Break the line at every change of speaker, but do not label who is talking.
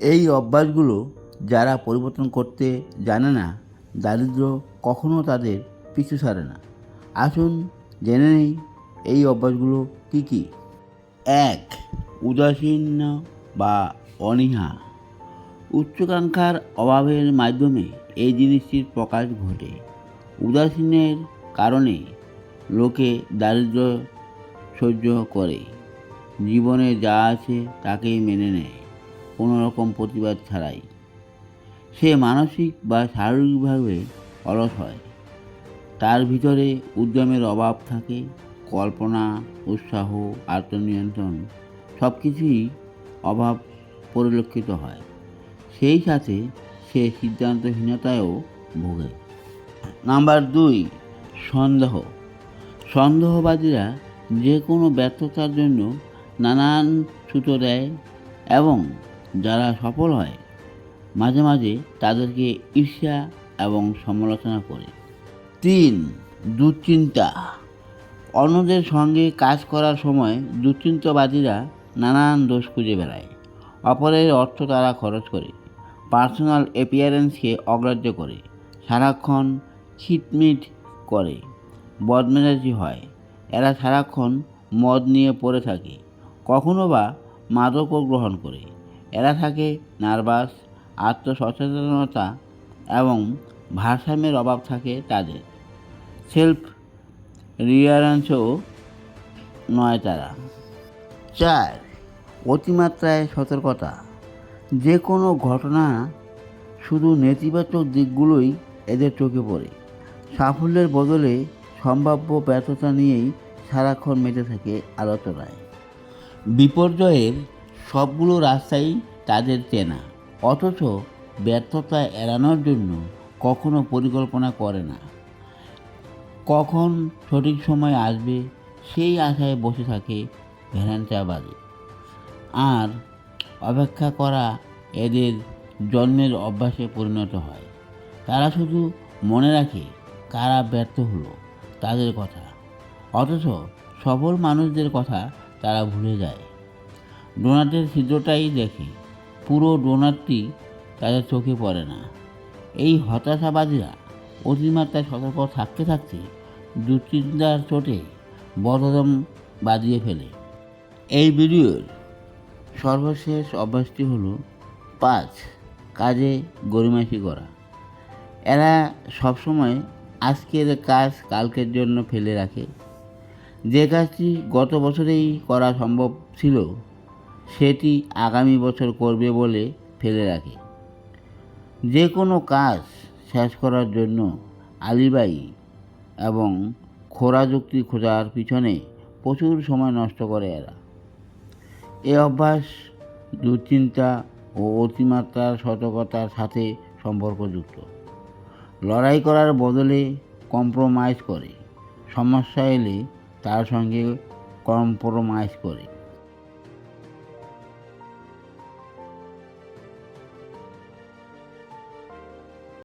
এই অভ্যাসগুলো যারা পরিবর্তন করতে জানে না, দারিদ্র কখনো তাদের পিছু ছাড়ে না। আসুন জেনে নেই এই অভ্যাসগুলো কী কী। এক, উদাসীন বা অনীহা। উচ্চাকাঙ্ক্ষার অভাবের মাধ্যমে এই জিনিসটির প্রকাশ ঘটে। উদাসীনের কারণে লোকে দারিদ্র সহ্য করে। জীবনে যা আছে তাকেই মেনে নেয়। কোনো রকম প্রতিবাদ ছাড়াই। সে মানসিক বা শারীরিকভাবে অলস হয়। তার ভিতরে উদ্যমের অভাব থাকে, কল্পনা, উৎসাহ, আত্মনিয়ন্ত্রণ সব কিছুই অভাব পরিলক্ষিত হয়। সেই সাথে সে সিদ্ধান্তহীনতায়ও ভোগে। নাম্বার দুই, সন্দেহ। সন্দেহবাদীরা যে কোনো ব্যর্থতার জন্য নানান ছুতো দেয় এবং যারা সফল হয়, মাঝে মাঝে তাদেরকে ঈর্ষা এবং সমালোচনা করে। তিন, দুশ্চিন্তা। অন্যদের সঙ্গে কাজ করার সময় দুশ্চিন্তাবাদীরা নানান দোষ খুঁজে বেড়ায়। অপরের অর্থ তারা খরচ করে, পার্সোনাল অ্যাপিয়ারেন্সকে অগ্রাহ্য করে, সারাক্ষণ খিটমিট করে, বদমেজাজি হয়। এরা সারাক্ষণ মদ নিয়ে পড়ে থাকে, কখনো বা মাদকও গ্রহণ করে। এরা থাকে নার্ভাস, আত্মসচেতনতা এবং ভারসাম্যের অভাব থাকে তাদের। সেলফ রিয়ারেন্সও নয় তারা। চার, অতিমাত্রায় সতর্কতা। যে কোনো ঘটনা শুধু নেতিবাচক দিকগুলোই এদের চোখে পড়ে। সাফল্যের বদলে সম্ভাব্য ব্যর্থতা নিয়েই সারাক্ষণ মেতে থাকে আলোচনায়। বিপর্যয়ের সবগুলো রাস্তাই তাদের চেনা। অথচ ব্যর্থতা এড়ানোর জন্য কখনো পরিকল্পনা করে না। কখন সঠিক সময় আসবে সেই আশায় বসে থাকে ভ্যালেন্টাবাদে আর অপেক্ষা করা এদের জন্মের অভ্যাসে পরিণত হয়। তারা শুধু মনে রাখে কারা ব্যর্থ হলো তাদের কথা। অথচ সফল মানুষদের কথা তারা ভুলে যায়। ডোনাটের ছিদ্রটাই দেখে পুরো ডোনাটটি তাদের চোখে পড়ে না। এই হতাশাবাদীরা অতিমাত্রায় সতর্ক থাকতে থাকতে দুশ্চিন্তার চোটে বদদম বাজিয়ে ফেলে। এই ভিডিওর সর্বশেষ অভ্যাসটি হলো পাঁচ কাজে গরিমাসি করা। এরা সবসময় আজকের কাজ কালকের জন্য ফেলে রাখে। যে কাজটি গত বছরেই করা সম্ভব ছিল সেটি আগামী বছর করবে বলে ফেলে রাখে। যে কোনো কাজ শেষ করার জন্য আলিবাই এবং খোরা যুক্তি খোঁজার পিছনে প্রচুর সময় নষ্ট করে এরা। এ অভ্যাস দুশ্চিন্তা ও অতিমাত্রার সতর্কতার সাথে সম্পর্কযুক্ত। লড়াই করার বদলে কম্প্রোমাইজ করে। সমস্যা এলে তার সঙ্গে কম্প্রোমাইজ করে।